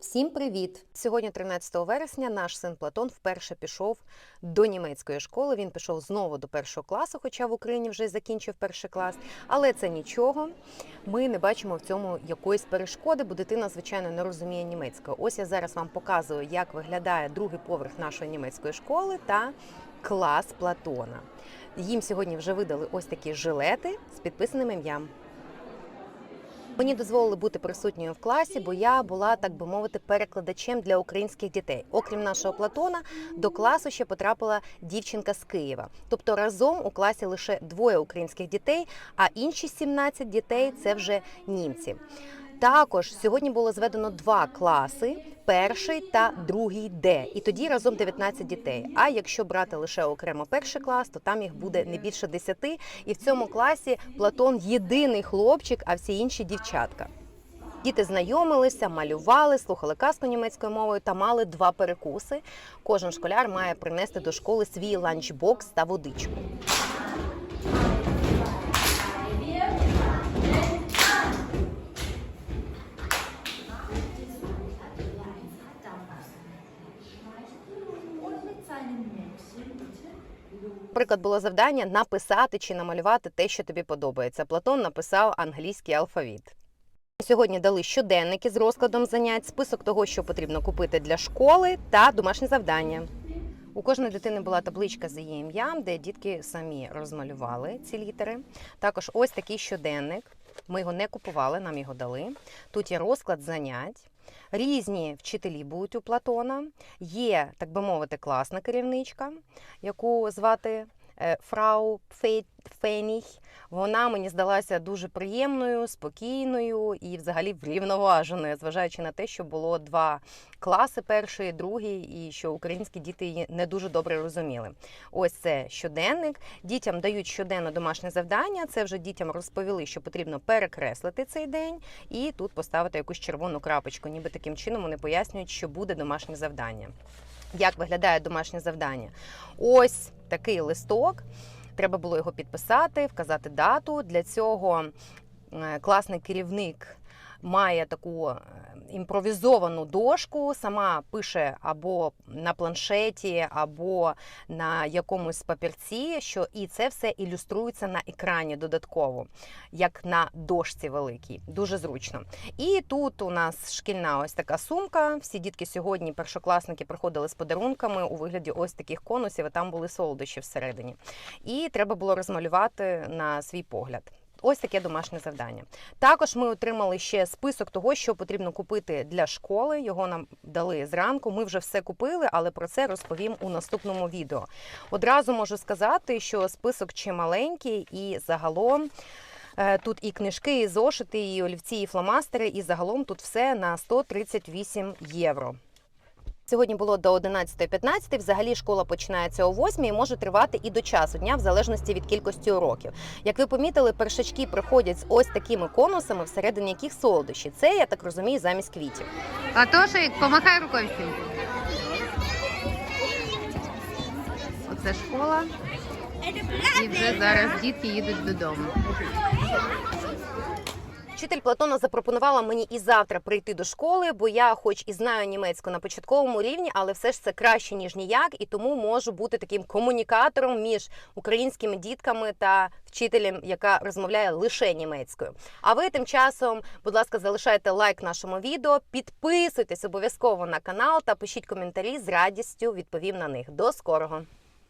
Всім привіт! Сьогодні, 13 вересня, наш син Платон вперше пішов до німецької школи. Він пішов знову до першого класу, хоча в Україні вже закінчив перший клас. Але це нічого. Ми не бачимо в цьому якоїсь перешкоди, бо дитина, звичайно, не розуміє німецького. Ось я зараз вам показую, як виглядає другий поверх нашої німецької школи та клас Платона. Їм сьогодні вже видали ось такі жилети з підписаним ім'ям. Мені дозволили бути присутньою в класі, бо я була, так би мовити, перекладачем для українських дітей. Окрім нашого Платона, до класу ще потрапила дівчинка з Києва. Тобто разом у класі лише двоє українських дітей, а інші 17 дітей це вже німці. Також сьогодні було зведено два класи: перший та другий Д. І тоді разом 19 дітей. А якщо брати лише окремо перший клас, то там їх буде не більше 10. І в цьому класі Платон єдиний хлопчик, а всі інші дівчатка. Діти знайомилися, малювали, слухали казку німецькою мовою та мали два перекуси. Кожен школяр має принести до школи свій ланчбокс та водичку. Наприклад, було завдання написати чи намалювати те, що тобі подобається. Платон написав англійський алфавіт. Сьогодні дали щоденники з розкладом занять, список того, що потрібно купити для школи, та домашнє завдання. У кожної дитини була табличка з її ім'ям, де дітки самі розмалювали ці літери. Також ось такий щоденник. Ми його не купували, нам його дали. Тут є розклад занять. Різні вчителі будуть у Платона. Є, так би мовити, класна керівничка, яку звати Фрау Фе- Вона мені здалася дуже приємною, спокійною і взагалі врівноваженою, зважаючи на те, що було два класи, перший, другий, і що українські діти її не дуже добре розуміли. Ось це щоденник. Дітям дають щоденно домашнє завдання. Це вже дітям розповіли, що потрібно перекреслити цей день і тут поставити якусь червону крапочку. Ніби таким чином вони пояснюють, що буде домашнє завдання. Як виглядає домашнє завдання? Ось такий листок. Треба було його підписати, вказати дату. Для цього е, класний керівник має таку е, імпровізовану дошку, сама пише або на планшеті, або на якомусь папірці, що і це все ілюструється на екрані додатково, як на дошці великій. Дуже зручно. І тут у нас шкільна ось така сумка. Всі дітки сьогодні, першокласники, приходили з подарунками у вигляді ось таких конусів, і там були солодощі всередині. І треба було розмалювати на свій погляд. Ось таке домашнє завдання. Також ми отримали ще список того, що потрібно купити для школи. Його нам дали зранку. Ми вже все купили, але про це розповім у наступному відео. Одразу можу сказати, що список чималенький і загалом. е, Тут і книжки, і зошити, і олівці, і фломастери, і загалом тут все на 138 євро. Сьогодні було до 11.15, Взагалі школа починається о 8 і може тривати і до часу дня, в залежності від кількості уроків. Як ви помітили, першачки приходять з ось такими конусами, всередині яких солодощі. Це я так розумію, замість квітів. Атошик, помахай рукою всім. Оце школа. І вже зараз дітки їдуть додому. Вчитель Платона запропонувала мені і завтра прийти до школи, бо я, хоч і знаю німецьку на початковому рівні, але все ж це краще ніж ніяк, і тому можу бути таким комунікатором між українськими дітками та вчителем, яка розмовляє лише німецькою. А ви тим часом, будь ласка, залишайте лайк нашому відео, підписуйтесь обов'язково на канал та пишіть коментарі з радістю відповім на них. До скорого!